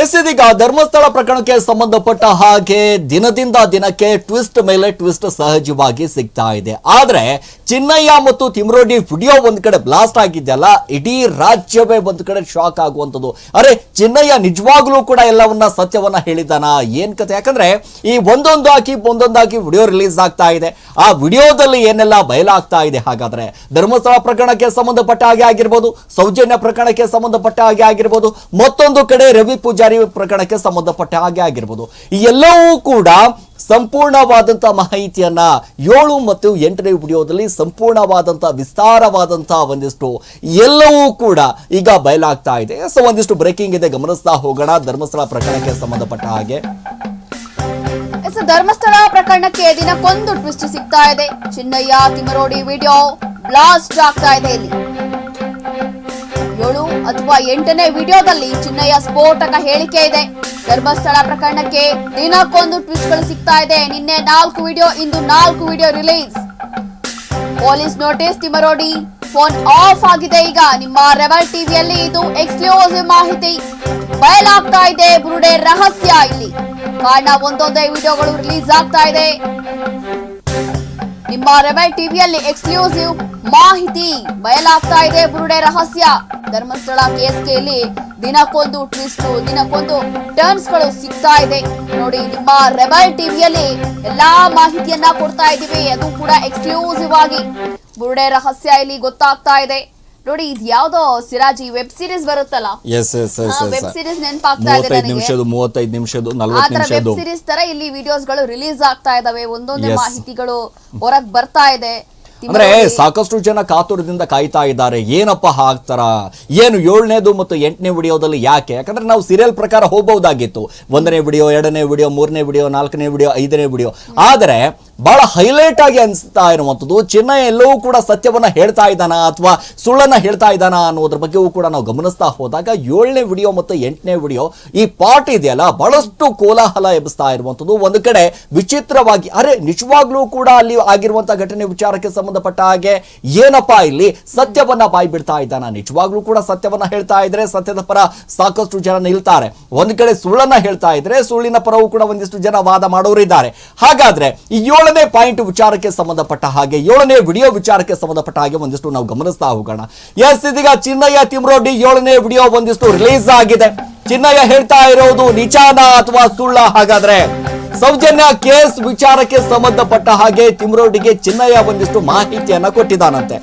S ಇದೀಗ ಧರ್ಮಸ್ಥಳ ಪ್ರಕರಣಕ್ಕೆ ಸಂಬಂಧಪಟ್ಟ ಹಾಗೆ ದಿನದಿಂದ ದಿನಕ್ಕೆ ಟ್ವಿಸ್ಟ್ ಮೇಲೆ ಟ್ವಿಸ್ಟ್ ಸಹಜವಾಗಿ ಸಿಗ್ತಾ ಇದೆ. ಆದ್ರೆ ಚಿನ್ನಯ್ಯ ಮತ್ತು ತಿಮ್ರೋಡಿ ವಿಡಿಯೋ ಒಂದ್ ಕಡೆ ಬ್ಲಾಸ್ಟ್ ಆಗಿದೆಯಲ್ಲ, ಇಡೀ ರಾಜ್ಯವೇ ಒಂದ್ ಕಡೆ ಶಾಕ್ ಆಗುವಂಥದ್ದು. ಅರೆ, ಚಿನ್ನಯ್ಯ ನಿಜವಾಗ್ಲೂ ಕೂಡ ಎಲ್ಲವನ್ನ ಸತ್ಯವನ್ನ ಹೇಳಿದಾನ ಏನ್ ಕತೆ? ಯಾಕಂದ್ರೆ ಈ ಒಂದೊಂದು ಹಾಕಿ ಒಂದೊಂದಾಗಿ ವಿಡಿಯೋ ರಿಲೀಸ್ ಆಗ್ತಾ ಇದೆ. ಆ ವಿಡಿಯೋದಲ್ಲಿ ಏನೆಲ್ಲ ಬಯಲಾಗ್ತಾ ಇದೆ ಹಾಗಾದ್ರೆ? ಧರ್ಮಸ್ಥಳ ಪ್ರಕರಣಕ್ಕೆ ಸಂಬಂಧಪಟ್ಟ ಹಾಗೆ ಆಗಿರ್ಬೋದು, ಸೌಜನ್ಯ ಪ್ರಕರಣಕ್ಕೆ ಸಂಬಂಧಪಟ್ಟ ಹಾಗೆ ಆಗಿರ್ಬೋದು, ಮತ್ತೊಂದು ಕಡೆ ರವಿ ಪೂಜಾರಿ ಪ್ರಕರಣಕ್ಕೆ ಸಂಬಂಧಪಟ್ಟ ಹಾಗೆ ಆಗಿರ್ಬೋದು. ಎಲ್ಲವೂ ಕೂಡ ಸಂಪೂರ್ಣವಾದಂತಹ ಮಾಹಿತಿಯನ್ನ ಏಳು ಮತ್ತು ಎಂಟನೇ ವಿಡಿಯೋದಲ್ಲಿ ಸಂಪೂರ್ಣವಾದಂತಹ ವಿಸ್ತಾರವಾದಂತಹ ಒಂದಿಷ್ಟು ಎಲ್ಲವೂ ಕೂಡ ಈಗ ಬಯಲಾಗ್ತಾ ಇದೆ. ಸೊ ಒಂದಿಷ್ಟು ಬ್ರೇಕಿಂಗ್ ಇದೆ. ಗಮನಿಸ್ತಾ ಹೋಗೋಣ. ಧರ್ಮಸ್ಥಳ ಪ್ರಕರಣಕ್ಕೆ ಸಂಬಂಧಪಟ್ಟ ಹಾಗೆ. ಧರ್ಮಸ್ಥಳ ಪ್ರಕರಣಕ್ಕೆ ದಿನಕ್ಕೊಂದು ಟ್ವಿಸ್ಟ್ ಸಿಗ್ತಾ ಇದೆ. ಚಿನ್ನಯ್ಯ ತಿಮರೋಡಿ ವಿಡಿಯೋ ಬ್ಲಾಸ್ಟ್ ಆಗ್ತಾ ಇದೆ ಇಲ್ಲಿ. ಅಥವಾ ಎಂಟನೇ ವಿಡಿಯೋದಲ್ಲಿ ಚಿನ್ನಯ್ಯ ಸ್ಫೋಟಕ ಹೇಳಿಕೆ ಇದೆ. ಧರ್ಮಸ್ಥಳ ಪ್ರಕರಣಕ್ಕೆ ದಿನಕ್ಕೊಂದು ಟ್ವಿಸ್ಟ್ಗಳು ಸಿಗ್ತಾ ಇದೆ. ನಿನ್ನೆ ನಾಲ್ಕು ವಿಡಿಯೋ, ಇಂದು ನಾಲ್ಕು video release. Police notice Timarodi, phone off ಆಗಿದೆ ಈಗ. ನಿಮ್ಮ ರೆಬಲ್ ಟಿವಿಯಲ್ಲಿ ಇದು ಎಕ್ಸ್ಕ್ಲೂಸಿವ್ ಮಾಹಿತಿ. ಬಯಲಾಗ್ತಾ ಇದೆ, ಬುರುಡೆ ರಹಸ್ಯ ಇಲ್ಲಿ. ಕಾರಣ ಒಂದೊಂದೇ ವಿಡಿಯೋಗಳು ರಿಲೀಸ್ ಆಗ್ತಾ ಇದೆ. ನಿಮ್ಮ ರೆಬಲ್ ಟಿವಿಯಲ್ಲಿ ಎಕ್ಸ್ಕ್ಲೂಸಿವ್ ಮಾಹಿತಿ. ಬಯಲಾಗ್ತಾ ಇದೆ, ಬುರುಡೆ ರಹಸ್ಯ. ಧರ್ಮಸ್ಥಳ ಕೇಸ್ಗೆ ಇಲ್ಲಿ ದಿನಕ್ಕೊಂದು ಟ್ವಿಸ್ಟ್ ದಿನಕ್ಕೊಂದು ಟರ್ನ್ಸ್ಗಳು ಸಿಗ್ತಾ ಇದೆ. ನೋಡಿ ನಿಮ್ಮ ರೆಬಲ್ ಟಿವಿಯಲ್ಲಿ ಎಲ್ಲಾ ಮಾಹಿತಿಯನ್ನ ಕೊಡ್ತಾ ಇದೀವಿ ಅದು ಕೂಡ ಎಕ್ಸ್ಕ್ಲೂಸಿವ್ ಆಗಿ. ಬುರುಡೆ ರಹಸ್ಯ ಇಲ್ಲಿ ಗೊತ್ತಾಗ್ತಾ ಇದೆ. ನೋಡಿ ಇದು ಯಾವ್ದೋ ಸಿರಾಜಿ ವೆಬ್ ಸೀರೀಸ್ ಬರುತ್ತಲ್ಲ? Yes yes yes web series ನೆನಪಾಗ್ತಾ ಇದೆ ನಿಮಿಷದ್ದು ಮೂವತ್ತೈದು ನಿಮಿಷದ ಆ ನಲ್ವತ್ತು ತರ ವೆಬ್ ಸೀರೀಸ್ ತರ ಇಲ್ಲಿ ವಿಡಿಯೋಸ್ಗಳು ರಿಲೀಸ್ ಆಗ್ತಾ ಇದಾವೆ. ಒಂದೊಂದೇ ಮಾಹಿತಿಗಳು ಹೊರಗ್ ಬರ್ತಾ ಇದೆ. ಅಂದ್ರೆ ಸಾಕಷ್ಟು ಜನ ಕಾತುರದಿಂದ ಕಾಯ್ತಾ ಇದ್ದಾರೆ. ಏನಪ್ಪ ಹಾಕ್ತಾರ? ಏನು ಏಳನೇದು ಮತ್ತು ಎಂಟನೇ ವಿಡಿಯೋದಲ್ಲಿ ಯಾಕೆ? ಯಾಕಂದ್ರೆ ನಾವು ಸೀರಿಯಲ್ ಪ್ರಕಾರ ಹೋಗಬಹುದಾಗಿತ್ತು. ಒಂದನೇ ವಿಡಿಯೋ ಎರಡನೇ ವಿಡಿಯೋ ಮೂರನೇ ವಿಡಿಯೋ ನಾಲ್ಕನೇ ವಿಡಿಯೋ ಐದನೇ ವಿಡಿಯೋ. ಆದರೆ ಬಹಳ ಹೈಲೈಟ್ ಆಗಿ ಅನಿಸ್ತಾ ಇರುವಂಥದ್ದು ಚಿನ್ನ ಎಲ್ಲವೂ ಕೂಡ ಸತ್ಯವನ್ನ ಹೇಳ್ತಾ ಇದ್ದಾನ ಅಥವಾ ಸುಳ್ಳನ್ನ ಹೇಳ್ತಾ ಇದ್ದಾನ ಅನ್ನೋದ್ರ ಬಗ್ಗೆಯೂ ಕೂಡ ನಾವು ಗಮನಿಸ್ತಾ ಹೋದಾಗ ಏಳನೇ ವಿಡಿಯೋ ಮತ್ತು ಎಂಟನೇ ವಿಡಿಯೋ ಈ ಪಾರ್ಟ್ ಇದೆಯಲ್ಲ ಬಹಳಷ್ಟು ಕೋಲಾಹಲ ಎಬ್ಬಿಸ್ತಾ ಇರುವಂಥದ್ದು. ಒಂದು ಕಡೆ ವಿಚಿತ್ರವಾಗಿ ಅರೆ ನಿಜವಾಗ್ಲೂ ಕೂಡ ಅಲ್ಲಿ ಆಗಿರುವಂತ ಘಟನೆ ವಿಚಾರಕ್ಕೆ ಸಂಬಂಧಪಟ್ಟ ಹಾಗೆ ಏನಪ್ಪಾ ಇಲ್ಲಿ? ಸತ್ಯವನ್ನ ಬಾಯಿ ಬಿಡ್ತಾ ಇದ್ದಾನ? ನಿಜವಾಗ್ಲೂ ಕೂಡ ಸತ್ಯವನ್ನ ಹೇಳ್ತಾ ಇದ್ರೆ ಸತ್ಯದ ಪರ ಸಾಕಷ್ಟು ಜನ ನಿಲ್ತಾರೆ. ಒಂದ್ ಕಡೆ ಸುಳ್ಳನ್ನ ಹೇಳ್ತಾ ಇದ್ರೆ ಸುಳ್ಳಿನ ಪರವೂ ಕೂಡ ಒಂದಿಷ್ಟು ಜನ ವಾದ ಮಾಡೋರಿದ್ದಾರೆ. ಹಾಗಾದ್ರೆ ಈ ಏಳನೇ ಪಾಯಿಂಟ್ ವಿಚಾರಕ್ಕೆ ಸಂಬಂಧಪಟ್ಟ ಹಾಗೆ, ಏಳನೇ ವಿಡಿಯೋ ವಿಚಾರಕ್ಕೆ ಸಂಬಂಧಪಟ್ಟ ಹಾಗೆ ಒಂದಿಷ್ಟು ನಾವು ಗಮನಿಸ್ತಾ ಹೋಗೋಣ. ಎಸ್, ಇದೀಗ ಚಿನ್ನಯ್ಯ ತಿಮ್ರೋಡಿ ಏಳನೇ ವಿಡಿಯೋ ಒಂದಿಷ್ಟು ರಿಲೀಸ್ ಆಗಿದೆ. ಚಿನ್ನಯ್ಯ ಹೇಳ್ತಾ ಇರೋದು ನಿಜಾನ ಅಥವಾ ಸುಳ್ಳ? ಹಾಗಾದ್ರೆ ಸೌಜನ್ಯ ಕೇಸ್ ವಿಚಾರಕ್ಕೆ ಸಂಬಂಧಪಟ್ಟ ಹಾಗೆ ತಿಮ್ರೋಡಿಗೆ ಚಿನ್ನಯ್ಯ ಒಂದಿಷ್ಟು ಮಾಹಿತಿಯನ್ನ ಕೊಟ್ಟಿದ್ದಾನಂತೆ.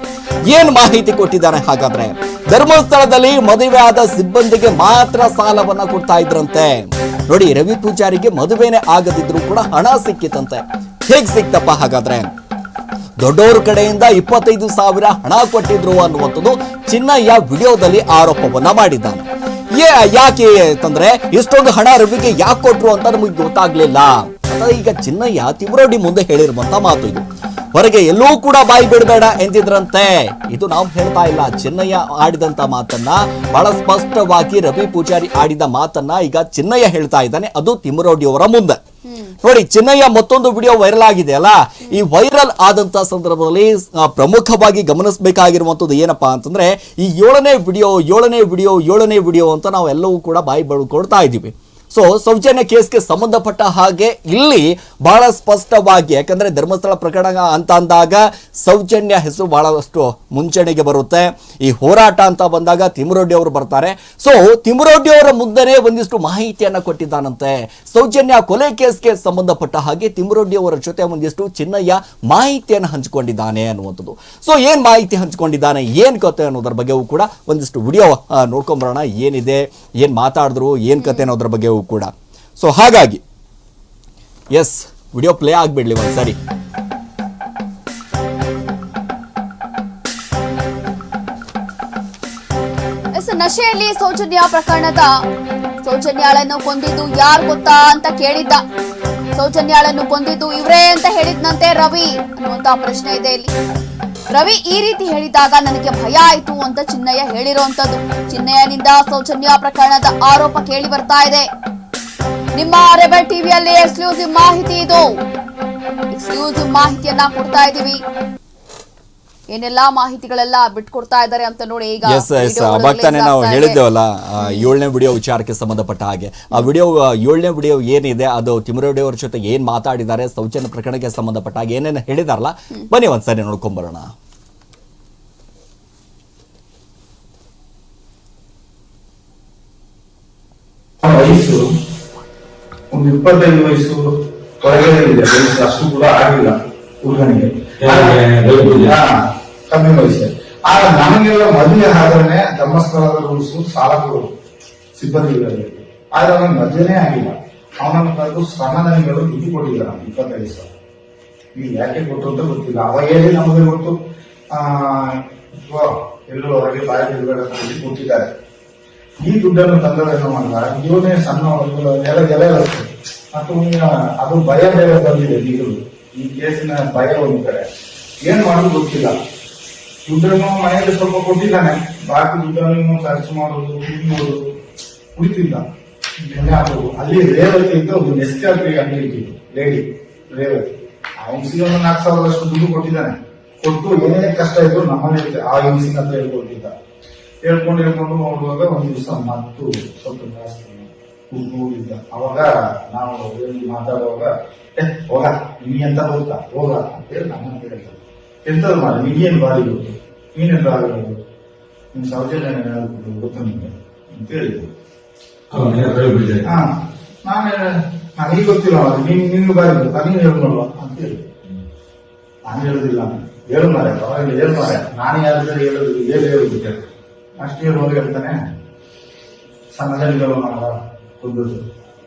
ಏನ್ ಮಾಹಿತಿ ಕೊಟ್ಟಿದ್ದಾನೆ ಹಾಗಾದ್ರೆ? ಧರ್ಮಸ್ಥಳದಲ್ಲಿ ಮದುವೆ ಆದ ಸಿಬ್ಬಂದಿಗೆ ಮಾತ್ರ ಸಾಲವನ್ನ ಕೊಡ್ತಾ ಇದ್ರಂತೆ. ನೋಡಿ, ರವಿ ಪೂಜಾರಿಗೆ ಮದುವೆನೇ ಆಗದಿದ್ರು ಕೂಡ ಹಣ ಸಿಕ್ಕಿತಂತೆ. ಹೇಗ್ ಸಿಕ್ತಪ್ಪ ಹಾಗಾದ್ರೆ? ದೊಡ್ಡವ್ರ ಕಡೆಯಿಂದ ಇಪ್ಪತ್ತೈದು ಸಾವಿರ ಹಣ ಕೊಟ್ಟಿದ್ರು ಅನ್ನುವಂಥದ್ದು ಚಿನ್ನಯ್ಯ ವಿಡಿಯೋದಲ್ಲಿ ಆರೋಪವನ್ನ ಮಾಡಿದ್ದಾನೆ. ಯಾಕೆ ಅಂತಂದ್ರೆ ಇಷ್ಟೊಂದು ಹಣ ರವಿಗೆ ಯಾಕೆ ಕೊಟ್ರು ಅಂತ ನಮಗೆ ಗೊತ್ತಾಗ್ಲಿಲ್ಲ. ಈಗ ಚಿನ್ನಯ್ಯ ತಿಮ್ರೋಡಿ ಮುಂದೆ ಹೇಳಿರುವಂತ ಮಾತು ಇದು. ಹೊರಗೆ ಎಲ್ಲೂ ಕೂಡ ಬಾಯಿ ಬಿಡಬೇಡ ಎಂದಿದ್ರಂತೆ. ಇದು ನಾವು ಹೇಳ್ತಾ ಇಲ್ಲ. ಚಿನ್ನಯ್ಯ ಆಡಿದಂತ ಮಾತನ್ನ, ಬಹಳ ಸ್ಪಷ್ಟವಾಗಿ ರವಿ ಪೂಜಾರಿ ಆಡಿದ ಮಾತನ್ನ ಈಗ ಚಿನ್ನಯ್ಯ ಹೇಳ್ತಾ ಇದ್ದಾನೆ. ಅದು ತಿಮ್ಮರೋಡಿ ಅವರ ಮುಂದೆ. ನೋಡಿ ಚಿನ್ನಯ್ಯ ಮತ್ತೊಂದು ವಿಡಿಯೋ ವೈರಲ್ ಆಗಿದೆ ಅಲ್ಲ? ಈ ವೈರಲ್ ಆದಂತ ಸಂದರ್ಭದಲ್ಲಿ ಪ್ರಮುಖವಾಗಿ ಗಮನಿಸಬೇಕಾಗಿರುವಂತದ್ದು ಏನಪ್ಪಾ ಅಂತಂದ್ರೆ, ಈ ಏಳನೇ ವಿಡಿಯೋ ಏಳನೇ ವಿಡಿಯೋ ಏಳನೇ ವಿಡಿಯೋ ಅಂತ ನಾವೆಲ್ಲವೂ ಕೂಡ ಬಾಯಿ ಬಳ್ಕೊಡ್ತಾ ಇದ್ದೀವಿ. ಸೊ ಸೌಜನ್ಯ ಕೇಸ್ಗೆ ಸಂಬಂಧಪಟ್ಟ ಹಾಗೆ ಇಲ್ಲಿ ಬಹಳ ಸ್ಪಷ್ಟವಾಗಿ, ಯಾಕಂದರೆ ಧರ್ಮಸ್ಥಳ ಪ್ರಕರಣ ಅಂತ ಅಂದಾಗ ಸೌಜನ್ಯ ಹೆಸರು ಬಹಳಷ್ಟು ಮುಂಚೂಣಿಗೆ ಬರುತ್ತೆ. ಈ ಹೋರಾಟ ಅಂತ ಬಂದಾಗ ತಿಮ್ಮರೊಡ್ಡಿ ಅವರು ಬರ್ತಾರೆ. ಸೊ ತಿಮ್ಮರೊಡ್ಡಿ ಅವರ ಮುಂದೆನೇ ಒಂದಿಷ್ಟು ಮಾಹಿತಿಯನ್ನು ಕೊಟ್ಟಿದ್ದಾನಂತೆ. ಸೌಜನ್ಯ ಕೊಲೆ ಕೇಸ್ಗೆ ಸಂಬಂಧಪಟ್ಟ ಹಾಗೆ ತಿಮ್ಮರೊಡ್ಡಿ ಅವರ ಜೊತೆ ಒಂದಿಷ್ಟು ಚಿನ್ನಯ್ಯ ಮಾಹಿತಿಯನ್ನು ಹಂಚಿಕೊಂಡಿದ್ದಾನೆ ಅನ್ನುವಂಥದ್ದು. ಸೊ ಏನು ಮಾಹಿತಿ ಹಂಚಿಕೊಂಡಿದ್ದಾನೆ, ಏನು ಕತೆ ಅನ್ನೋದ್ರ ಬಗ್ಗೆಯೂ ಕೂಡ ಒಂದಿಷ್ಟು ವಿಡಿಯೋ ನೋಡ್ಕೊಂಬರೋಣ. ಏನಿದೆ, ಏನು ಮಾತಾಡಿದ್ರು, ಏನು ಕತೆ ಅನ್ನೋದ್ರ ಬಗ್ಗೆಯೂ ಕೂಡ. ಸೊ ಹಾಗಾಗಿ ಎಸ್ ವಿಡಿಯೋ ಪ್ಲೇ ಆಗ್ಬಿಡ್ಲಿ ಒಂದ್ಸರಿ. ನಶೆಯಲ್ಲಿ ಸೌಜನ್ಯ ಪ್ರಕರಣದ ಸೌಜನ್ಯಾಳನ್ನು ಕೊಂದಿದ್ದು ಯಾರು ಗೊತ್ತಾ ಅಂತ ಕೇಳಿದ್ದ. ಸೌಜನ್ಯಾಳನ್ನು ಕೊಂದಿದ್ದು ಇವರೇ ಅಂತ ಹೇಳಿದ್ನಂತೆ ರವಿ ಅನ್ನುವಂತ ಪ್ರಶ್ನೆ ಇದೆ ಇಲ್ಲಿ. ರವಿ ಈ ರೀತಿ ಹೇಳಿದಾಗ ನನಗೆ ಭಯ ಆಯಿತು ಅಂತ ಚಿನ್ನಯ್ಯ ಹೇಳಿರುವಂತದ್ದು ಚಿನ್ನಯ್ಯನಿಂದ ಸೌಜನ್ಯ ಪ್ರಕರಣದ ಆರೋಪ ಕೇಳಿ ಬರ್ತಾ ಇದೆ. ನಿಮ್ಮ ರೆಬಲ್ ಟಿವಿಯಲ್ಲಿ ಎಕ್ಸ್ಕ್ಲೂಸಿವ್ ಮಾಹಿತಿ ಇದು. ಎಕ್ಸ್ಕ್ಲೂಸಿವ್ ಮಾಹಿತಿಯನ್ನ ಕೊಡ್ತಾ ಇದೀವಿ. ಏನೆಲ್ಲಾ ಮಾಹಿತಿಗಳೆಲ್ಲ ಬಿಟ್ಕೊಡ್ತಾ ಇದ್ದಾರೆ ಅಂತ ನೋಡಿ ಈಗ ಎಸ್ ಎಸ್ ನಾವು. ಹೇಳಿದ್ದೇವಲ್ಲ ಆ, ಏಳನೇ ವಿಡಿಯೋ ವಿಚಾರಕ್ಕೆ ಸಂಬಂಧಪಟ್ಟ ಹಾಗೆ ಆ ವಿಡಿಯೋ ಏಳನೇ ವಿಡಿಯೋ ಏನಿದೆ ಅದು ತಿಮರೇಡಿ ಅವ್ರ ಜೊತೆ ಏನ್ ಮಾತಾಡಿದ್ದಾರೆ ಸೌಜನ್ಯ ಪ್ರಕರಣಕ್ಕೆ ಸಂಬಂಧಪಟ್ಟ ಹಾಗೆ ಏನೇನು ಹೇಳಿದಾರಲ್ಲ ಬನ್ನಿ ಒಂದ್ಸರಿ ನೋಡ್ಕೊಂಬರೋಣ ವಯಸ್ಸು ಒಂದು ಇಪ್ಪತ್ತೈದು ವಯಸ್ಸು ಹೊರಗಡೆ ಇದೆ ವಯಸ್ಸು ಅಷ್ಟು ಕೂಡ ಆಗಿಲ್ಲ ಹುಡುಗನಿಗೆ ಕಮ್ಮಿ ವಯಸ್ಸು ಆಗ ನಮಗೆಲ್ಲ ಮದುವೆ ಆದ್ರೆ ಧರ್ಮಸ್ಥಳದ ರೂಲ್ಸ್ ಸಾಲಗಳು ಕೊಡೋದು ಸಿಬ್ಬಂದಿಗಳಲ್ಲಿ. ಆದ್ರೆ ಅವನಿಗೆ ಮದುವೆನೇ ಆಗಿಲ್ಲ. ಅವನನ್ನು ಕರೆದು ಶ್ರಮಧನಿಗಳು ದುಡ್ಡು ಕೊಟ್ಟಿದ್ದಾರೆ ಇಪ್ಪತ್ತೈದು ಸಾವಿರ. ನೀವು ಯಾಕೆ ಕೊಟ್ಟು ಅಂತ ಗೊತ್ತಿಲ್ಲ. ಅವಾಗ ಹೇಳಿ ನಮಗೆ ಗೊತ್ತು. ಎಲ್ಲರೂ ಹೊರಗೆ ಬಾಯಿ ಬಿಡಬೇಡ ಅಂತ ಕೊಟ್ಟಿದ್ದಾರೆ. ಈ ದುಡ್ಡನ್ನು ತಂದವೇನೋ ಮಾಡಿದಾಗ ಇವನೇ ಸಣ್ಣ ನೆಲ ಎಲೆ ಮತ್ತು ಅದು ಭಯ ಬೇರೆ ಬಂದಿದೆ ಈಗಲೂ ಈ ಕೇಸಿನ ಭಯ ಒಂದು ಕಡೆ. ಏನ್ ಮಾಡೋದು ಗೊತ್ತಿಲ್ಲ. ದುಡ್ಡನ್ನು ಮನೆಯಲ್ಲಿ ಸ್ವಲ್ಪ ಕೊಟ್ಟಿದ್ದಾನೆ. ಬಾಕಿ ದುಡ್ಡನ್ನು ಖರ್ಚು ಮಾಡೋದು ಕುಡಿಯೋದು ಕುಡಿತಿಲ್ಲ ಅಲ್ಲಿ ರೇವತಿ ಅಂತ ಒಂದು ನೆಸ್ಕಾಪಿ ಅಂಗಡಿ ಇಟ್ಟಿದ್ದು ಲೇಡಿ ರೇವತಿ. ಆ ಹೆಂಗಸಿಗೆ ಒಂದು ನಾಲ್ಕು ಸಾವಿರದಷ್ಟು ದುಡ್ಡು ಕೊಟ್ಟಿದ್ದಾನೆ. ಕೊಟ್ಟು ಏನೇ ಕಷ್ಟ ಇದ್ರು ಇರುತ್ತೆ. ಆ ಹೆಂಗಸಿನ ಅಂತ ಹೇಳ್ಕೊಟ್ಟಿದ್ದ. ಹೇಳ್ಕೊಂಡು ಹೇಳ್ಕೊಂಡು ನೋಡುವಾಗ ಒಂದು ದಿವಸ ಮತ್ತು ಸ್ವಲ್ಪ ಜಾಸ್ತಿ ನೋಡಿದ್ದ. ಅವಾಗ ನಾವು ಮಾತಾಡುವಾಗ ಹೋಗ. ನೀ ಅಂತ ಹೋಗ್ತಾ? ಹೋಗ. ಅಂತ ಹೇಳಿ ನನ್ನ ಕೇಳ್ತಾರೆ ಎಂತದ್ ಮಾಡಿ ನೀನೇನು ಬಾರಿ ಗೊತ್ತು ನೀನೆಂತ ಆಗಬಹುದು ನಿಮ್ ಸೌಜನ್ಯ ಗೊತ್ತು ನಿಮ್ಗೆ ಅಂತ ಹೇಳಿದ್ರು. ಹಾ ನಾನು ನನಗೆ ಗೊತ್ತಿಲ್ಲ ನೀನು ನೀನ್ ನಿನ್ಗೆ ಬಾರಿ ಗೊತ್ತಾ ನೀನ್ ಹೇಳ್ಕೊಳ್ವಾ ಅಂತ ಹೇಳಿ. ನಾನು ಹೇಳುದಿಲ್ಲ. ಹೇಳು ಮಾರೆ ಅವಾಗ ಹೇಳು ಮಾರೆ ನಾನು ಯಾರು ಹೇಳುದು ಹೇಳಿ ಹೇಳುದು ಅಷ್ಟು ಹೇಳುವಾಗ ಹೇಳ್ತಾನೆ. ಸಮಾಜಗಳು ಮಾಡ ಕುಂದದ್ದು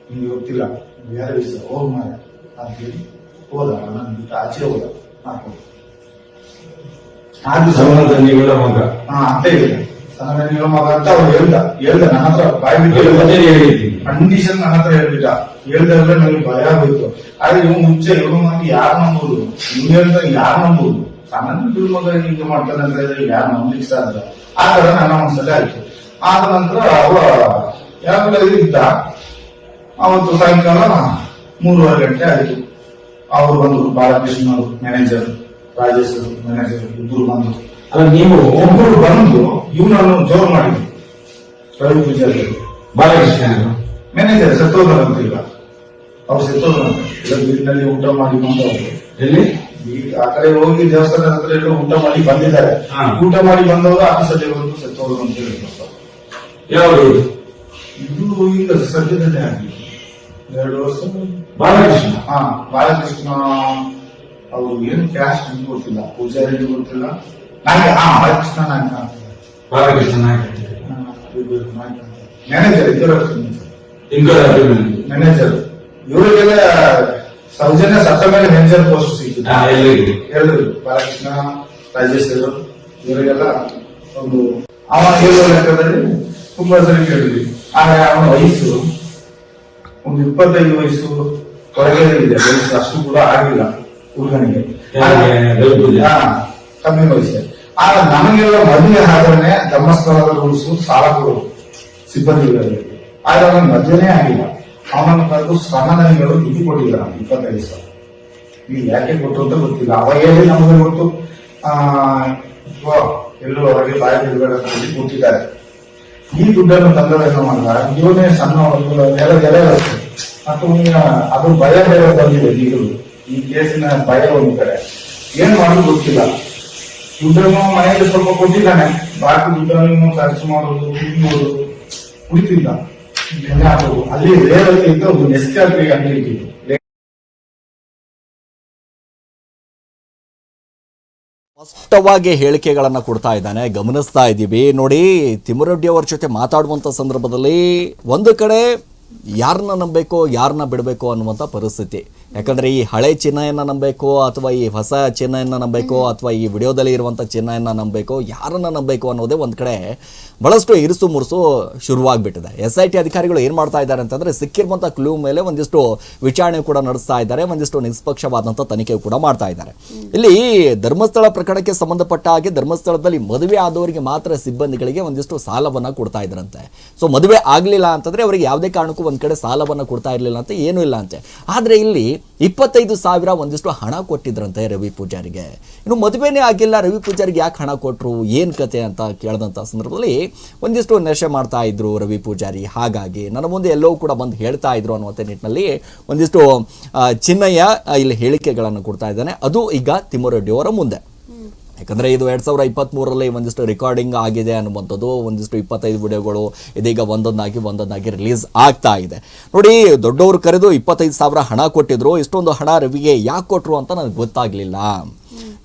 ನಿಮ್ಗೆ ಗೊತ್ತಿಲ್ಲ ಬೇರೆ ವಿಷಯ. ಹೋಗ್ ಮಾರೆ ಅಂತ ಹೇಳಿ ಹೋದ ಬಿಟ್ಟು ಆಚೆ ಹೋದ ಹಾಕೊಂಡು ಸಮಾಧಾನಿಗಳ ಮಗ. ಹಾ ಅಂತ ಹೇಳಿದ ಸಮಾಜಗಳ ಮಗ ಅಂತ ಅವ್ರು ಹೇಳ್ದ. ಹೇಳ್ದ ನನ್ನ ಹತ್ರ ಬಾಯಿ ಬಿಟ್ಟು ಇದು ಹೇಳಿದ್ದೀನಿ ಕಂಡೀಷನ್ ನನ್ನ ಹತ್ರ ಹೇಳ್ಬಿಟ್ಟ. ಹೇಳ್ದಾಗ ನನಗೆ ಭಯ ಆಗೋಯ್ತು. ಆದ್ರೆ ಇವ್ ಮುಂಚೆ ಇವ್ ಮಾಡಿ ಯಾರು ನಂಬೋದು? ನೀವು ಹೇಳ್ದಾಗ ಯಾರು ನಂಬೋದು? ಸಣ್ಣ ಬಿಡು ಮಗ ಹೀಗೆ ಮಾಡ್ತಾನೆ ಅಂತ ಹೇಳಿದ್ರೆ ಯಾರು ನಂಬಲಿಕ್ಕೆ ಸಾಧ್ಯ? ಆ ತರ ನನ್ನ ಸಲ ಆಯ್ತು. ಆದ ನಂತರ ಅವ ಯಾವಾಗ ಇದ್ದ ಅವತ್ತು ಸಾಯಂಕಾಲ ಮೂರುವರೆ ಗಂಟೆ ಆಯ್ತು. ಅವರು ಬಂದ್ರು ಬಾಲಕೃಷ್ಣ ಅವರು ಮ್ಯಾನೇಜರ್ ರಾಜೇಶ್ ಮ್ಯಾನೇಜರ್ ಇಬ್ಬರು ಬಂದ್ರು ಅಲ್ಲ ನೀವು ಒಬ್ಬರು ಬಂದು ಇವನನ್ನು ಜೋರು ಮಾಡಿದ್ರು. ರವಿ ಪೂಜಾರಿ ಬಾಲಕೃಷ್ಣ ಮ್ಯಾನೇಜರ್ ಸತ್ತೋದರಂತ ಈಗ ಅವ್ರು ಸತ್ತೋದ್ರಂತ ಇಲ್ಲ ಬೀರಿನಲ್ಲಿ ಊಟ ಮಾಡಿ ಬಂದವರು. ಎಲ್ಲಿ? ಆ ಕಡೆ ಹೋಗಿ ದೇವಸ್ಥಾನ ಹತ್ರ ಎಲ್ಲ ಊಟ ಮಾಡಿ ಬಂದಿದ್ದಾರೆ. ಊಟ ಮಾಡಿ ಬಂದವರು ಆಫೀಸಲ್ಲಿ ಬಂದು ಸತ್ತೋದ್ರು ಅಂತ ಹೇಳಿದ್ರು. ಯಾವುದು? ಇದು ಈಗ ಸದ್ಯದಲ್ಲೇ ಆಗಿ ಎರಡು ವರ್ಷ. ಬಾಲಕೃಷ್ಣ. ಹಾ ಬಾಲಕೃಷ್ಣ ಅವರು ಏನು ಕ್ಯಾಶ್ ಅಂತ ಗೊತ್ತಿಲ್ಲ ಪೂಜಾರಿ ಗೊತ್ತಿಲ್ಲ ನನಗೆ ಹಾ ಬಾಲಕೃಷ್ಣ ನಾಯಕ. ಬಾಲಕೃಷ್ಣ ನಾಯಕ. ಮ್ಯಾನೇಜರ್ ಇಬ್ಬರು ಮ್ಯಾನೇಜರ್ ಇವರಿಗೆಲ್ಲ ಸೌಜನ್ಯ ಸತ್ತ ಮೇಲೆ ಮ್ಯಾನೇಜರ್ ಪೋಸ್ಟ್ ಸಿಕ್ಕಿದೆ. ಎಲ್ಲರು ಬಾಲಕೃಷ್ಣ ರಾಜೇಶ್ ಅವರು ಇವರಿಗೆಲ್ಲ ಒಂದು ಅವ ಹೇಳುವ ಲೆಕ್ಕದಲ್ಲಿ ತುಂಬಾ ಸರಿ ಕೇಳಿದ್ವಿ. ಆದ್ರೆ ಅವನ ವಯಸ್ಸು ಒಂದು ಇಪ್ಪತ್ತೈದು ವಯಸ್ಸು ಹೊರಗಡೆ ಇದೆ. ವಯಸ್ಸು ಅಷ್ಟು ಕೂಡ ಆಗಿಲ್ಲ. ಹುಡುಗನಿಗೆ ಕಮ್ಮಿ ವಯಸ್ಸು ಆಗ ನಮಗೆಲ್ಲ ಮದುವೆ ಆದ್ರೆ ಧರ್ಮಸ್ಥಳದ ರೂಲ್ಸ್ ಸಾಲ ಕೊಡೋದು ಸಿಬ್ಬಂದಿಗಳಲ್ಲಿ ಆದ್ರೆ ಅವನ ಮದುವೆನೇ ಆಗಿಲ್ಲ. ಅವನನ್ನು ಕರೆದು ಸಮಾಧಾನಿಗಳು ದುಡ್ಡು ನಮ್ಗೆ ಇಪ್ಪತ್ತೈದು ಸಾವಿರ ನೀವು ಯಾಕೆ ಕೊಟ್ಟು ಅಂತ ಗೊತ್ತಿಲ್ಲ. ಅವಾಗ ಹೇಳಿ ನಮಗೆ ಗೊತ್ತು. ಎಲ್ಲರೂ ಹೊರಗೆ ಬಾಯಿ ಬಿಡಬೇಡ ಅಂತ ಹೇಳಿ ಕೊಟ್ಟಿದ್ದಾರೆ ಈ ದುಡ್ಡನ್ನು ತಂದವೇನೋ ಮಾಡಿದ ಇವನೇ ಸಣ್ಣ ಎಲ್ಲ ಎಲೆ ಮತ್ತು ಅದು ಭಯ ಬೇರೆ ಬಂದಿದೆ ಈಗಲೂ ಈ ಕೇಸಿನ ಭಯ ಒಂದು ಕಡೆ. ಏನ್ ಮಾಡೋದು ಗೊತ್ತಿಲ್ಲ. ದುಡ್ಡನ್ನು ಮನೆಯಲ್ಲಿ ಸ್ವಲ್ಪ ಕೊಟ್ಟಿದ್ದಾನೆ. ಬಾಕಿ ದುಡ್ಡನ್ನು ಖರ್ಚು ಮಾಡೋದು ಕುಡಿಯೋದು ಕುಡಿತಿಲ್ಲ ಅಲ್ಲಿ ರೇವಲ್ಲಿ ಅಂತ ಒಂದು ನೆಸ್ಕಾರ್ಪಿ ಅಂಗಡಿ ಇಟ್ಟಿದ್ದು ಸ್ಪಷ್ಟವಾಗಿ ಹೇಳಿಕೆಗಳನ್ನ ಕೊಡ್ತಾ ಇದ್ದಾನೆ. ಗಮನಿಸ್ತಾ ಇದ್ದೀವಿ. ನೋಡಿ ತಿಮ್ಮರೆಡ್ಡಿ ಅವರ ಜೊತೆ ಮಾತಾಡುವಂಥ ಸಂದರ್ಭದಲ್ಲಿ ಒಂದು ಕಡೆ ಯಾರನ್ನ ನಂಬಬೇಕು, ಯಾರನ್ನ ಬಿಡಬೇಕು ಅನ್ನುವಂಥ ಪರಿಸ್ಥಿತಿ. ಯಾಕಂದ್ರೆ ಈ ಹಳೆ ಚಿಹ್ನೆಯನ್ನ ನಂಬಬೇಕು ಅಥವಾ ಈ ಹೊಸ ಚಿಹ್ನೆಯನ್ನ ನಂಬಬೇಕು ಅಥವಾ ಈ ವಿಡಿಯೋದಲ್ಲಿ ಇರುವಂಥ ಚಿಹ್ನೆಯನ್ನ ನಂಬಬೇಕು ಯಾರನ್ನ ನಂಬಬೇಕು ಅನ್ನೋದೇ ಒಂದು ಕಡೆ ಬಹಳಷ್ಟು ಇರಿಸು ಮುರುಸು ಶುರುವಾಗ್ಬಿಟ್ಟಿದೆ. ಎಸ್ ಐ ಟಿ ಅಧಿಕಾರಿಗಳು ಏನು ಮಾಡ್ತಾ ಇದ್ದಾರೆ ಅಂತಂದ್ರೆ ಸಿಕ್ಕಿರುವಂಥ ಕ್ಲೂ ಮೇಲೆ ಒಂದಿಷ್ಟು ವಿಚಾರಣೆ ಕೂಡ ನಡೆಸ್ತಾ ಇದ್ದಾರೆ ಒಂದಿಷ್ಟು ನಿಷ್ಪಕ್ಷವಾದಂಥ ತನಿಖೆ ಕೂಡ ಮಾಡ್ತಾ ಇದ್ದಾರೆ. ಇಲ್ಲಿ ಧರ್ಮಸ್ಥಳ ಪ್ರಕರಣಕ್ಕೆ ಸಂಬಂಧಪಟ್ಟ ಹಾಗೆ ಧರ್ಮಸ್ಥಳದಲ್ಲಿ ಮದುವೆ ಆದವರಿಗೆ ಮಾತ್ರ ಸಿಬ್ಬಂದಿಗಳಿಗೆ ಒಂದಿಷ್ಟು ಸಾಲವನ್ನ ಕೊಡ್ತಾ ಇದ್ರಂತೆ. ಸೊ ಮದುವೆ ಆಗಲಿಲ್ಲ ಅಂತಂದ್ರೆ ಅವರಿಗೆ ಯಾವುದೇ ಕಾರಣಕ್ಕೂ ಒಂದ್ ಕಡೆ ಸಾಲವನ್ನ ಕೊಡ್ತಾ ಇರಲಿಲ್ಲ ಅಂತ ಏನೂ ಇಲ್ಲ ಅಂತೆ. ಆದ್ರೆ ಇಲ್ಲಿ ಇಪ್ಪತ್ತೈದು ಸಾವಿರ ಒಂದಿಷ್ಟು ಹಣ ಕೊಟ್ಟಿದ್ರಂತೆ ರವಿ ಪೂಜಾರಿಗೆ. ಇನ್ನು ಮದುವೆನೇ ಆಗಿಲ್ಲ, ರವಿ ಪೂಜಾರಿಗೆ ಯಾಕೆ ಹಣ ಕೊಟ್ಟರು ಏನು ಕತೆ ಅಂತ ಕೇಳಿದಂಥ ಸಂದರ್ಭದಲ್ಲಿ ಒಂದಿಷ್ಟು ನಶೆ ಮಾಡ್ತಾ ಇದ್ರು ರವಿ ಪೂಜಾರಿ. ಹಾಗಾಗಿ ನನ್ನ ಮುಂದೆ ಎಲ್ಲವೂ ಕೂಡ ಬಂದು ಹೇಳ್ತಾ ಇದ್ರು ಅನ್ನುವಂಥ ನಿಟ್ಟಿನಲ್ಲಿ ಒಂದಿಷ್ಟು ಚಿನ್ನಯ್ಯ ಇಲ್ಲಿ ಹೇಳಿಕೆಗಳನ್ನು ಕೊಡ್ತಾ ಇದ್ದಾನೆ. ಅದು ಈಗ ತಿಮ್ಮರೆಡ್ಡಿಯವರ ಮುಂದೆ. ಯಾಕಂದ್ರೆ ಇದು ಎರಡು ಸಾವಿರ ಇಪ್ಪತ್ತ್ಮೂರರಲ್ಲಿ ಒಂದಿಷ್ಟು ರೆಕಾರ್ಡಿಂಗ್ ಆಗಿದೆ ಅನ್ನುವಂಥದ್ದು, ಒಂದಿಷ್ಟು ಇಪ್ಪತ್ತೈದು ವಿಡಿಯೋಗಳು ಇದೀಗ ಒಂದೊಂದಾಗಿ ಒಂದೊಂದಾಗಿ ರಿಲೀಸ್ ಆಗ್ತಾ ಇದೆ. ನೋಡಿ, ದೊಡ್ಡವರು ಕರೆದು ಇಪ್ಪತ್ತೈದು ಸಾವಿರ ಹಣ ಕೊಟ್ಟಿದ್ರು, ಇಷ್ಟೊಂದು ಹಣ ರವಿಗೆ ಯಾಕೆ ಕೊಟ್ಟರು ಅಂತ ನನಗೆ ಗೊತ್ತಾಗ್ಲಿಲ್ಲ.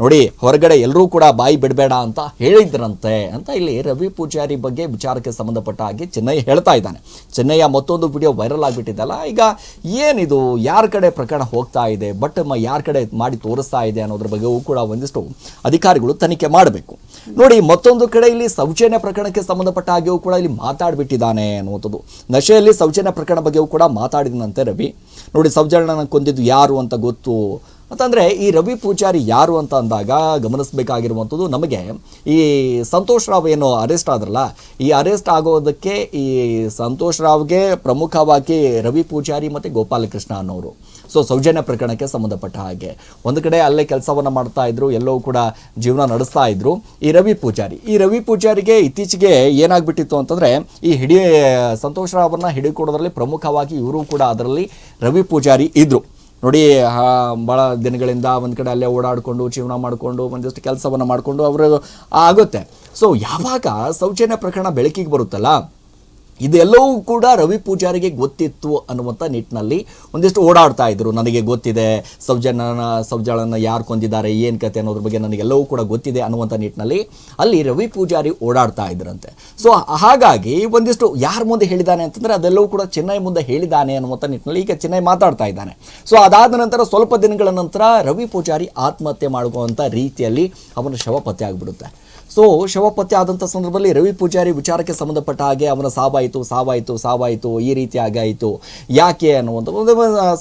ನೋಡಿ, ಹೊರಗಡೆ ಎಲ್ಲರೂ ಕೂಡ ಬಾಯಿ ಬಿಡಬೇಡ ಅಂತ ಹೇಳಿದ್ರಂತೆ ಅಂತ ಇಲ್ಲಿ ರವಿ ಪೂಜಾರಿ ಬಗ್ಗೆ ವಿಚಾರಕ್ಕೆ ಸಂಬಂಧಪಟ್ಟ ಹಾಗೆ ಚೆನ್ನೈ ಹೇಳ್ತಾ ಇದ್ದಾನೆ. ಚೆನ್ನೈಯ ಮತ್ತೊಂದು ವಿಡಿಯೋ ವೈರಲ್ ಆಗಿಬಿಟ್ಟಿದ್ದಲ್ಲ ಈಗ ಏನಿದು, ಯಾರ ಕಡೆ ಪ್ರಕರಣ ಹೋಗ್ತಾ ಇದೆ ಬಟ್ ಯಾರ ಕಡೆ ಮಾಡಿ ತೋರಿಸ್ತಾ ಇದೆ ಅನ್ನೋದ್ರ ಬಗ್ಗೆಯೂ ಕೂಡ ಒಂದಿಷ್ಟು ಅಧಿಕಾರಿಗಳು ತನಿಖೆ ಮಾಡಬೇಕು. ನೋಡಿ, ಮತ್ತೊಂದು ಕಡೆ ಇಲ್ಲಿ ಸೌಜನ್ಯ ಪ್ರಕರಣಕ್ಕೆ ಸಂಬಂಧಪಟ್ಟ ಹಾಗೆಯೂ ಕೂಡ ಇಲ್ಲಿ ಮಾತಾಡ್ಬಿಟ್ಟಿದ್ದಾನೆ ಅನ್ನುವಂಥದ್ದು. ನಶೆಯಲ್ಲಿ ಸೌಜನ್ಯ ಪ್ರಕರಣ ಬಗ್ಗೆಯೂ ಕೂಡ ಮಾತಾಡಿದಂತೆ ರವಿ. ನೋಡಿ ಸೌಜನ್ಯನ ಕೊಂದಿದ್ದು ಯಾರು ಅಂತ ಗೊತ್ತು. ಅಂತಂದರೆ ಈ ರವಿ ಪೂಜಾರಿ ಯಾರು ಅಂತ ಅಂದಾಗ ಗಮನಿಸಬೇಕಾಗಿರುವಂಥದ್ದು ನಮಗೆ ಈ ಸಂತೋಷ್ ರಾವ್ ಏನು ಅರೆಸ್ಟ್ ಆದ್ರಲ್ಲ, ಈ ಅರೆಸ್ಟ್ ಆಗೋದಕ್ಕೆ ಈ ಸಂತೋಷ್ ರಾವ್ಗೆ ಪ್ರಮುಖವಾಗಿ ರವಿ ಪೂಜಾರಿ ಮತ್ತು ಗೋಪಾಲಕೃಷ್ಣ ಅನ್ನೋರು. ಸೊ ಸೌಜನ್ಯ ಪ್ರಕರಣಕ್ಕೆ ಸಂಬಂಧಪಟ್ಟ ಹಾಗೆ. ಒಂದು ಕಡೆ ಅಲ್ಲೇ ಕೆಲಸವನ್ನು ಮಾಡ್ತಾ ಇದ್ರು ಎಲ್ಲವೂ ಕೂಡ ಜೀವನ ನಡೆಸ್ತಾ ಇದ್ರು ಈ ರವಿ ಪೂಜಾರಿ. ಈ ರವಿ ಪೂಜಾರಿಗೆ ಇತ್ತೀಚೆಗೆ ಏನಾಗ್ಬಿಟ್ಟಿತ್ತು ಅಂತಂದರೆ, ಈ ಹಿಡಿ ಸಂತೋಷ್ ರಾವ್ರನ್ನ ಹಿಡಿಕೊಡೋದ್ರಲ್ಲಿ ಪ್ರಮುಖವಾಗಿ ಇವರು ಕೂಡ ಅದರಲ್ಲಿ ರವಿ ಪೂಜಾರಿ ಇದ್ರು. ನೋಡಿ ಭಾಳ ದಿನಗಳಿಂದ ಒಂದು ಕಡೆ ಅಲ್ಲೇ ಓಡಾಡಿಕೊಂಡು, ಜೀವನ ಮಾಡಿಕೊಂಡು, ಒಂದಿಷ್ಟು ಕೆಲಸವನ್ನು ಮಾಡಿಕೊಂಡು ಅವರು ಆಗುತ್ತೆ. ಸೊ ಯಾವಾಗ ಸೌಜನ್ಯ ಪ್ರಕರಣ ಬೆಳಕಿಗೆ ಬರುತ್ತಲ್ಲ ಇದೆಲ್ಲವೂ ಕೂಡ ರವಿ ಪೂಜಾರಿಗೆ ಗೊತ್ತಿತ್ತು ಅನ್ನುವಂಥ ನಿಟ್ಟಿನಲ್ಲಿ ಒಂದಿಷ್ಟು ಓಡಾಡ್ತಾ ಇದ್ರು. ನನಗೆ ಗೊತ್ತಿದೆ ಸೌಜನ ಸೌಜಾಳನ್ನ ಯಾರು ಕೊಂದಿದ್ದಾರೆ, ಏನು ಕತೆ ಅನ್ನೋದ್ರ ಬಗ್ಗೆ ನನಗೆಲ್ಲವೂ ಕೂಡ ಗೊತ್ತಿದೆ ಅನ್ನುವಂಥ ನಿಟ್ಟಿನಲ್ಲಿ ಅಲ್ಲಿ ರವಿ ಪೂಜಾರಿ ಓಡಾಡ್ತಾ ಇದ್ರಂತೆ. ಸೊ ಹಾಗಾಗಿ ಒಂದಿಷ್ಟು ಯಾರ ಮುಂದೆ ಹೇಳಿದ್ದಾನೆ ಅಂತಂದರೆ ಅದೆಲ್ಲವೂ ಕೂಡ ಚೆನ್ನೈ ಮುಂದೆ ಹೇಳಿದ್ದಾನೆ ಅನ್ನುವಂಥ ನಿಟ್ಟಿನಲ್ಲಿ ಈಗ ಚೆನ್ನೈ ಮಾತಾಡ್ತಾ ಇದ್ದಾನೆ. ಸೊ ಅದಾದ ನಂತರ ಸ್ವಲ್ಪ ದಿನಗಳ ನಂತರ ರವಿ ಪೂಜಾರಿ ಆತ್ಮಹತ್ಯೆ ಮಾಡುವಂಥ ರೀತಿಯಲ್ಲಿ ಅವನ ಶವ ಪತ್ತೆ ಆಗಿಬಿಡುತ್ತೆ. ಸೊ ಶವ ಪತ್ತೆ ಆದಂಥ ಸಂದರ್ಭದಲ್ಲಿ ರವಿ ಪೂಜಾರಿ ವಿಚಾರಕ್ಕೆ ಸಂಬಂಧಪಟ್ಟ ಹಾಗೆ ಅವನ ಸಾವಾಯಿತು ಸಾವಾಯಿತು ಸಾವಾಯಿತು, ಈ ರೀತಿ ಆಯಿತು ಯಾಕೆ ಅನ್ನುವಂಥ ಒಂದು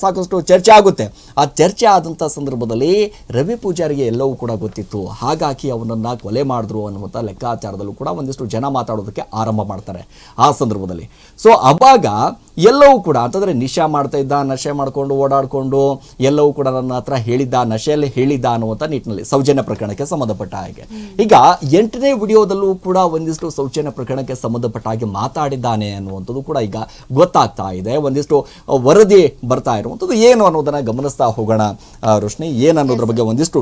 ಸಾಕಷ್ಟು ಚರ್ಚೆ ಆಗುತ್ತೆ. ಆ ಚರ್ಚೆ ಆದಂಥ ಸಂದರ್ಭದಲ್ಲಿ ರವಿ ಪೂಜಾರಿಗೆ ಎಲ್ಲವೂ ಕೂಡ ಗೊತ್ತಿತ್ತು. ಹಾಗಾಗಿ ಅವನನ್ನು ಕೊಲೆ ಮಾಡಿದ್ರು ಅನ್ನುವಂಥ ಲೆಕ್ಕಾಚಾರದಲ್ಲೂ ಕೂಡ ಒಂದಿಷ್ಟು ಜನ ಮಾತಾಡೋದಕ್ಕೆ ಆರಂಭ ಮಾಡ್ತಾರೆ ಆ ಸಂದರ್ಭದಲ್ಲಿ. ಸೊ ಅವಾಗ ಎಲ್ಲವೂ ಕೂಡ ಅಂತಂದರೆ ನಿಶಾ ಮಾಡ್ತಾ ಇದ್ದ ನಶೆ ಮಾಡಿಕೊಂಡು ಓಡಾಡಿಕೊಂಡು ಎಲ್ಲವೂ ಕೂಡ ನನ್ನ ಹತ್ರ ಹೇಳಿದ್ದ ನಶೆಯಲ್ಲಿ ಹೇಳಿದ್ದ ಅನ್ನುವಂಥ ನಿಟ್ಟಿನಲ್ಲಿ ಸೌಜನ್ಯ ಪ್ರಕರಣಕ್ಕೆ ಸಂಬಂಧಪಟ್ಟ ಹಾಗೆ. ಈಗ ಎಂಟನೇ ವಿಡಿಯೋದಲ್ಲೂ ಕೂಡ ಒಂದಿಷ್ಟು ಸೌಜನ್ಯ ಪ್ರಕರಣಕ್ಕೆ ಸಂಬಂಧಪಟ್ಟ ಹಾಗೆ ಮಾತಾಡಿದ್ದಾನೆ ಅನ್ನುವಂಥದ್ದು ಕೂಡ ಈಗ ಗೊತ್ತಾಗ್ತಾ ಇದೆ. ಒಂದಿಷ್ಟು ವರದಿ ಬರ್ತಾ ಇರುವಂಥದ್ದು ಏನು ಅನ್ನೋದನ್ನು ಗಮನಿಸ್ತಾ ಹೋಗೋಣ ರೋಷ್ನಿ ರೋಶ್ನಿ. ಏನು ಅನ್ನೋದ್ರ ಬಗ್ಗೆ ಒಂದಿಷ್ಟು